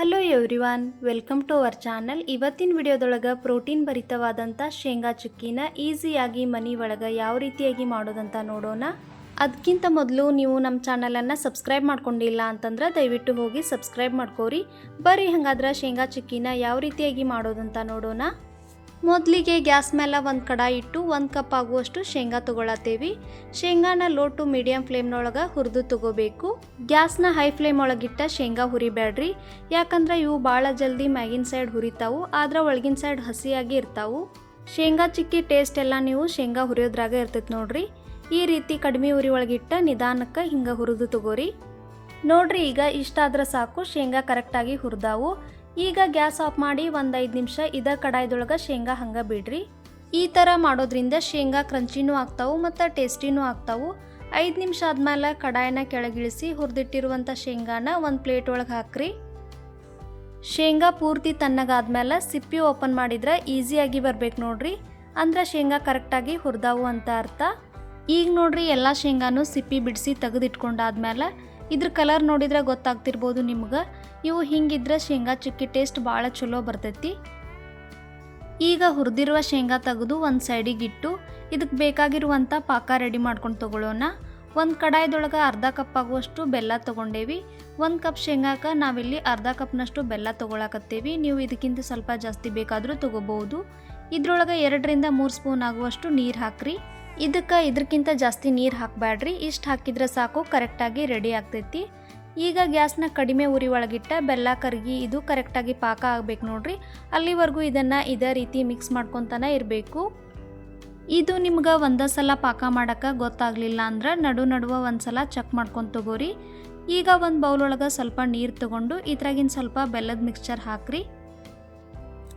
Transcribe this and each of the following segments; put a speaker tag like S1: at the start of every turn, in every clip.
S1: Hello everyone welcome to our channel ಇವತ್ತಿನ ವಿಡಿಯೋದೊಳಗೆ protein ಭರಿತವಾದಂಥ ಶೇಂಗಾ ಚುಕ್ಕಿನ ಈಸಿಯಾಗಿ ಮನಿ ಒಳಗೆ ಯಾವ ರೀತಿಯಾಗಿ ಮಾಡೋದಂತ ನೋಡೋಣ. ಅದಕ್ಕಿಂತ ಮೊದಲು ನೀವು ನಮ್ಮ ಚಾನಲನ್ನು ಸಬ್ಸ್ಕ್ರೈಬ್ ಮಾಡ್ಕೊಂಡಿಲ್ಲ ಅಂತಂದ್ರೆ ದಯವಿಟ್ಟು ಹೋಗಿ ಸಬ್ಸ್ಕ್ರೈಬ್ ಮಾಡ್ಕೋರಿ. ಬರ್ರಿ ಹಂಗಾದ್ರೆ ಶೇಂಗಾ ಚುಕ್ಕಿನ ಯಾವ ರೀತಿಯಾಗಿ ಮಾಡೋದಂತ ನೋಡೋಣ. ಮೊದಲಿಗೆ ಗ್ಯಾಸ್ ಮೇಲೆ ಒಂದು ಕಡಾಯಿ ಇಟ್ಟು ಒಂದು ಕಪ್ ಆಗುವಷ್ಟು ಶೇಂಗಾ ತೊಗೊಳತ್ತೇವಿ. ಶೇಂಗಾನ ಲೋ ಟು ಮೀಡಿಯಂ ಫ್ಲೇಮ್ನೊಳಗೆ ಹುರಿದು ತಗೋಬೇಕು. ಗ್ಯಾಸ್ನ ಹೈ ಫ್ಲೇಮ್ ಒಳಗಿಟ್ಟ ಶೇಂಗಾ ಹುರಿಬೇಡ್ರಿ ಯಾಕಂದ್ರೆ ಇವು ಭಾಳ ಜಲ್ದಿ ಮ್ಯಾಗಿನ ಸೈಡ್ ಹುರಿತಾವು, ಆದ್ರೆ ಒಳಗಿನ ಸೈಡ್ ಹಸಿಯಾಗಿ ಇರ್ತಾವು. ಶೇಂಗಾ ಚಿಕ್ಕಿ ಟೇಸ್ಟ್ ಎಲ್ಲ ನೀವು ಶೇಂಗಾ ಹುರಿಯೋದ್ರಾಗ ಇರ್ತೈತೆ ನೋಡ್ರಿ. ಈ ರೀತಿ ಕಡಿಮೆ ಉರಿ ಒಳಗಿಟ್ಟ ನಿಧಾನಕ್ಕೆ ಹಿಂಗೆ ಹುರಿದು ತಗೋರಿ. ನೋಡ್ರಿ ಈಗ ಇಷ್ಟಾದ್ರೆ ಸಾಕು ಶೇಂಗಾ ಕರೆಕ್ಟಾಗಿ ಹುರಿದಾವು. ಈಗ ಗ್ಯಾಸ್ ಆಫ್ ಮಾಡಿ ಒಂದು ಐದು ನಿಮಿಷ ಇದ ಕಡಾಯ್ದೊಳಗೆ ಶೇಂಗಾ ಹಂಗೆ ಬಿಡ್ರಿ. ಈ ಥರ ಮಾಡೋದ್ರಿಂದ ಶೇಂಗಾ ಕ್ರಂಚಿನೂ ಆಗ್ತಾವು ಮತ್ತು ಟೇಸ್ಟಿನೂ ಆಗ್ತಾವು. ಐದು ನಿಮಿಷ ಆದಮೇಲೆ ಕಡಾಯಿನ ಕೆಳಗಿಳಿಸಿ ಹುರಿದಿಟ್ಟಿರುವಂಥ ಶೇಂಗಾನ ಒಂದು ಪ್ಲೇಟ್ ಒಳಗೆ ಹಾಕ್ರಿ. ಶೇಂಗಾ ಪೂರ್ತಿ ತಣ್ಣಗಾದ್ಮೇಲೆ ಸಿಪ್ಪಿ ಓಪನ್ ಮಾಡಿದ್ರೆ ಈಸಿಯಾಗಿ ಬರಬೇಕು ನೋಡ್ರಿ. ಅಂದ್ರೆ ಶೇಂಗಾ ಕರೆಕ್ಟಾಗಿ ಹುರಿದಾವು ಅಂತ ಅರ್ಥ. ಈಗ ನೋಡ್ರಿ ಎಲ್ಲ ಶೇಂಗಾನು ಸಿಪ್ಪಿ ಬಿಡಿಸಿ ತೆಗೆದಿಟ್ಕೊಂಡಾದ್ಮೇಲೆ ಇದ್ರ ಕಲರ್ ನೋಡಿದ್ರೆ ಗೊತ್ತಾಗ್ತಿರ್ಬೋದು ನಿಮ್ಗೆ. ಇವು ಹಿಂಗಿದ್ರೆ ಶೇಂಗಾ ಚಿಕ್ಕಿ ಟೇಸ್ಟ್ ಭಾಳ ಚಲೋ ಬರ್ತೈತಿ. ಈಗ ಹುರಿದಿರುವ ಶೇಂಗಾ ತೆಗೆದು ಒಂದು ಸೈಡಿಗೆ ಇಟ್ಟು ಇದಕ್ಕೆ ಬೇಕಾಗಿರುವಂಥ ಪಾಕ ರೆಡಿ ಮಾಡ್ಕೊಂಡು ತೊಗೊಳ್ಳೋಣ. ಒಂದು ಕಡಾಯ್ದೊಳಗೆ ಅರ್ಧ ಕಪ್ ಆಗುವಷ್ಟು ಬೆಲ್ಲ ತೊಗೊಂಡೇವಿ. ಒಂದು ಕಪ್ ಶೇಂಗಾಕ ನಾವಿಲ್ಲಿ ಅರ್ಧ ಕಪ್ನಷ್ಟು ಬೆಲ್ಲ ತೊಗೊಳಕತ್ತೇವಿ. ನೀವು ಇದಕ್ಕಿಂತ ಸ್ವಲ್ಪ ಜಾಸ್ತಿ ಬೇಕಾದರೂ ತೊಗೋಬೋದು. ಇದ್ರೊಳಗೆ ಎರಡರಿಂದ ಮೂರು ಸ್ಪೂನ್ ಆಗುವಷ್ಟು ನೀರು ಹಾಕ್ರಿ. ಇದಕ್ಕೆ ಇದ್ರಕ್ಕಿಂತ ಜಾಸ್ತಿ ನೀರು ಹಾಕಬೇಡ್ರಿ ಇಷ್ಟು ಹಾಕಿದ್ರೆ ಸಾಕು ಕರೆಕ್ಟಾಗಿ ರೆಡಿ ಆಗ್ತೈತಿ. ಈಗ ಗ್ಯಾಸ್ನ ಕಡಿಮೆ ಉರಿ ಒಳಗಿಟ್ಟ ಬೆಲ್ಲ ಕರಗಿ, ಇದು ಕರೆಕ್ಟಾಗಿ ಪಾಕ ಆಗಬೇಕು ನೋಡ್ರಿ. ಅಲ್ಲಿವರೆಗೂ ಇದನ್ನು ಇದೇ ರೀತಿ ಮಿಕ್ಸ್ ಮಾಡ್ಕೊತಾನೆ ಇರಬೇಕು. ಇದು ನಿಮ್ಗೆ ಒಂದೇ ಸಲ ಪಾಕ ಮಾಡೋಕ್ಕೆ ಗೊತ್ತಾಗಲಿಲ್ಲ ಅಂದ್ರೆ ನಡು ನಡುವ ಒಂದು ಸಲ ಚೆಕ್ ಮಾಡ್ಕೊಂಡು ತಗೋರಿ. ಈಗ ಒಂದು ಬೌಲ್ ಒಳಗೆ ಸ್ವಲ್ಪ ನೀರು ತಗೊಂಡು, ಇದ್ರಾಗಿನ ಸ್ವಲ್ಪ ಬೆಲ್ಲದ ಮಿಕ್ಸ್ಚರ್ ಹಾಕ್ರಿ.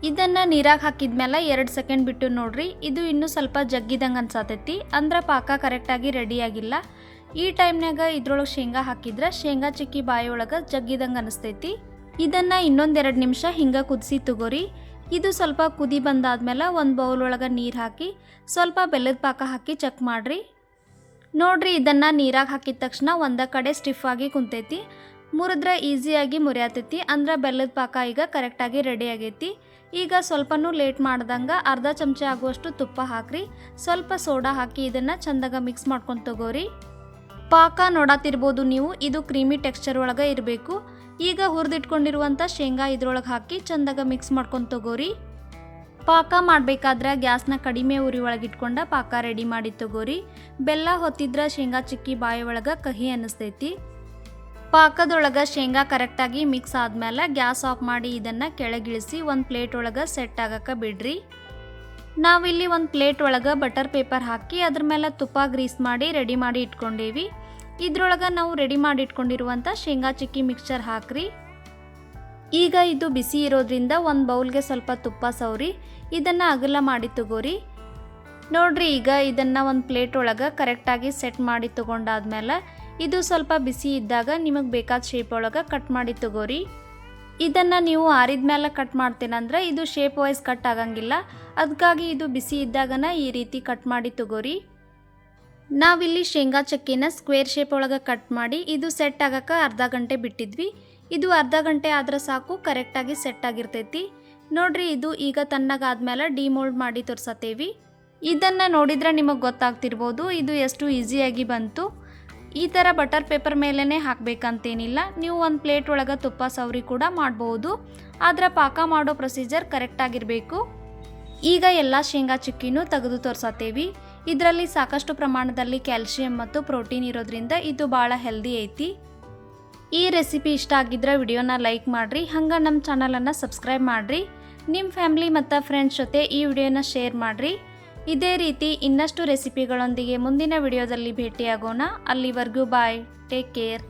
S1: ಇದನ್ನು ನೀರಾಗ ಹಾಕಿದ್ಮೇಲೆ ಎರಡು ಸೆಕೆಂಡ್ ಬಿಟ್ಟು ನೋಡ್ರಿ. ಇದು ಇನ್ನೂ ಸ್ವಲ್ಪ ಜಗ್ಗಿದಂಗೆ ಅನ್ಸಾತೈತಿ. ಅಂದ್ರೆ ಪಾಕ ಕರೆಕ್ಟಾಗಿ ರೆಡಿ ಆಗಿಲ್ಲ. ಈ ಟೈಮ್ನಾಗ ಇದ್ರೊಳಗೆ ಶೇಂಗಾ ಹಾಕಿದ್ರೆ ಶೇಂಗಾ ಚಿಕ್ಕಿ ಬಾಯಿಯೊಳಗೆ ಜಗ್ಗಿದಂಗೆ ಅನಿಸ್ತೈತಿ. ಇದನ್ನು ಇನ್ನೊಂದೆರಡು ನಿಮಿಷ ಹಿಂಗೆ ಕುದಿಸಿ ತಗೋರಿ. ಇದು ಸ್ವಲ್ಪ ಕುದಿ ಬಂದಾದ್ಮೇಲೆ ಒಂದು ಬೌಲ್ ಒಳಗೆ ನೀರು ಹಾಕಿ ಸ್ವಲ್ಪ ಬೆಲ್ಲದ ಪಾಕ ಹಾಕಿ ಚೆಕ್ ಮಾಡಿರಿ. ನೋಡ್ರಿ ಇದನ್ನು ನೀರಾಗೆ ಹಾಕಿದ ತಕ್ಷಣ ಒಂದ ಕಡೆ ಸ್ಟಿಫ್ ಆಗಿ ಕುಂತೈತಿ. ಮುರಿದ್ರೆ ಈಸಿಯಾಗಿ ಮುರಿಯತೈತಿ, ಅಂದ್ರೆ ಬೆಲ್ಲದ ಪಾಕ ಈಗ ಕರೆಕ್ಟಾಗಿ ರೆಡಿ ಆಗೈತಿ. ಈಗ ಸ್ವಲ್ಪನೂ ಲೇಟ್ ಮಾಡ್ದಂಗೆ ಅರ್ಧ ಚಮಚ ಆಗುವಷ್ಟು ತುಪ್ಪ ಹಾಕ್ರಿ. ಸ್ವಲ್ಪ ಸೋಡಾ ಹಾಕಿ ಇದನ್ನು ಚಂದಾಗ ಮಿಕ್ಸ್ ಮಾಡ್ಕೊಂಡು ತಗೋರಿ. ಪಾಕ ನೋಡತ್ತಿರ್ಬೋದು ನೀವು, ಇದು ಕ್ರೀಮಿ ಟೆಕ್ಸ್ಚರ್ ಒಳಗೆ ಇರಬೇಕು. ಈಗ ಹುರಿದಿಟ್ಕೊಂಡಿರುವಂಥ ಶೇಂಗಾ ಇದ್ರೊಳಗೆ ಹಾಕಿ ಚಂದಾಗ ಮಿಕ್ಸ್ ಮಾಡ್ಕೊಂಡು ತಗೋರಿ. ಪಾಕ ಮಾಡಬೇಕಾದ್ರೆ ಗ್ಯಾಸ್ನ ಕಡಿಮೆ ಉರಿ ಒಳಗೆ ಇಟ್ಕೊಂಡ ಪಾಕ ರೆಡಿ ಮಾಡಿ ತಗೋರಿ. ಬೆಲ್ಲ ಹೊತ್ತಿದ್ರೆ ಶೇಂಗಾ ಚಿಕ್ಕಿ ಬಾಯಿ ಒಳಗೆ ಕಹಿ ಅನ್ನಿಸ್ತೈತಿ ಪಾಕದೊಳಗೆ ಶೇಂಗಾ ಕರೆಕ್ಟಾಗಿ ಮಿಕ್ಸ್ ಆದಮೇಲೆ ಗ್ಯಾಸ್ ಆಫ್ ಮಾಡಿ ಇದನ್ನು ಕೆಳಗಿಳಿಸಿ ಒಂದು ಪ್ಲೇಟ್ ಒಳಗೆ ಸೆಟ್ ಆಗಕ್ಕೆ ಬಿಡ್ರಿ. ನಾವಿಲ್ಲಿ ಒಂದು ಪ್ಲೇಟ್ ಒಳಗೆ ಬಟರ್ ಪೇಪರ್ ಹಾಕಿ ಅದ್ರ ಮೇಲೆ ತುಪ್ಪ ಗ್ರೀಸ್ ಮಾಡಿ ರೆಡಿ ಮಾಡಿ ಇಟ್ಕೊಂಡೇವಿ. ಇದ್ರೊಳಗೆ ನಾವು ರೆಡಿ ಮಾಡಿ ಇಟ್ಕೊಂಡಿರುವಂಥ ಶೇಂಗಾ ಚಿಕ್ಕಿ ಮಿಕ್ಸ್ಚರ್ ಹಾಕ್ರಿ. ಈಗ ಇದು ಬಿಸಿ ಇರೋದ್ರಿಂದ ಒಂದು ಬೌಲ್ಗೆ ಸ್ವಲ್ಪ ತುಪ್ಪ ಸವರಿ, ಇದನ್ನು ಅಗಲ ಮಾಡಿ ತಗೋರಿ. ನೋಡ್ರಿ ಈಗ ಇದನ್ನು ಒಂದು ಪ್ಲೇಟ್ ಒಳಗೆ ಕರೆಕ್ಟಾಗಿ ಸೆಟ್ ಮಾಡಿ ತಗೊಂಡಾದ್ಮೇಲೆ ಇದು ಸ್ವಲ್ಪ ಬಿಸಿ ಇದ್ದಾಗ ನಿಮಗೆ ಬೇಕಾದ ಶೇಪ್ ಒಳಗೆ ಕಟ್ ಮಾಡಿ ತಗೋರಿ. ಇದನ್ನು ನೀವು ಆರಿದ ಮೇಲೆ ಕಟ್ ಮಾಡ್ತೀನಂದ್ರೆ ಇದು ಶೇಪ್ ವೈಸ್ ಕಟ್ ಆಗಂಗಿಲ್ಲ. ಅದಕ್ಕಾಗಿ ಇದು ಬಿಸಿ ಇದ್ದಾಗನ ಈ ರೀತಿ ಕಟ್ ಮಾಡಿ ತಗೋರಿ. ನಾವಿಲ್ಲಿ ಶೇಂಗಾ ಚಕ್ಕಿನ ಸ್ಕ್ವೇರ್ ಶೇಪ್ ಒಳಗೆ ಕಟ್ ಮಾಡಿ ಇದು ಸೆಟ್ ಆಗಕ್ಕೆ ಅರ್ಧ ಗಂಟೆ ಬಿಟ್ಟಿದ್ವಿ. ಇದು ಅರ್ಧ ಗಂಟೆ ಆದ್ರೆ ಸಾಕು ಕರೆಕ್ಟಾಗಿ ಸೆಟ್ ಆಗಿರ್ತೈತಿ. ನೋಡ್ರಿ ಇದು ಈಗ ತಣ್ಣಗಾದ್ಮೇಲೆ ಡಿಮೋಲ್ಡ್ ಮಾಡಿ ತೋರ್ಸತ್ತೇವಿ ಇದನ್ನು ನೋಡಿದ್ರೆ ನಿಮಗೆ ಗೊತ್ತಾಗ್ತಿರ್ಬೋದು, ಇದು ಎಷ್ಟು ಈಸಿಯಾಗಿ ಬಂತು. ಈ ಥರ ಬಟರ್ ಪೇಪರ್ ಮೇಲೇ ಹಾಕಬೇಕಂತೇನಿಲ್ಲ. ನೀವು ಒಂದು ಪ್ಲೇಟ್ ಒಳಗೆ ತುಪ್ಪ, ಸವರಿ ಕೂಡ ಮಾಡ್ಬೋದು. ಆದರೆ ಪಾಕ ಮಾಡೋ ಪ್ರೊಸೀಜರ್ ಕರೆಕ್ಟಾಗಿರಬೇಕು ಈಗ ಎಲ್ಲ ಶೇಂಗಾ ಚಿಕ್ಕಿನೂ ತೆಗೆದು ತೋರಿಸತ್ತೇವೆ. ಇದರಲ್ಲಿ ಸಾಕಷ್ಟು ಪ್ರಮಾಣದಲ್ಲಿ ಕ್ಯಾಲ್ಶಿಯಂ ಮತ್ತು ಪ್ರೋಟೀನ್ ಇರೋದ್ರಿಂದ ಇದು ಭಾಳ ಹೆಲ್ದಿ ಐತಿ. ಈ ರೆಸಿಪಿ ಇಷ್ಟ ಆಗಿದ್ರೆ ವಿಡಿಯೋನ ಲೈಕ್ ಮಾಡಿರಿ, ಹಂಗೆ ನಮ್ಮ ಚಾನಲನ್ನು ಸಬ್ಸ್ಕ್ರೈಬ್ ಮಾಡಿರಿ. ನಿಮ್ಮ ಫ್ಯಾಮ್ಲಿ ಮತ್ತು ಫ್ರೆಂಡ್ಸ್ ಜೊತೆ ಈ ವಿಡಿಯೋನ ಶೇರ್ ಮಾಡಿರಿ. ಇದೇ ರೀತಿ ಇನ್ನಷ್ಟು ರೆಸಿಪಿಗಳೊಂದಿಗೆ ಮುಂದಿನ ವಿಡಿಯೋದಲ್ಲಿ ಭೇಟಿಯಾಗೋಣ. ಅಲ್ಲಿವರೆಗೂ ಬಾಯ್ ಟೇಕ್ ಕೇರ್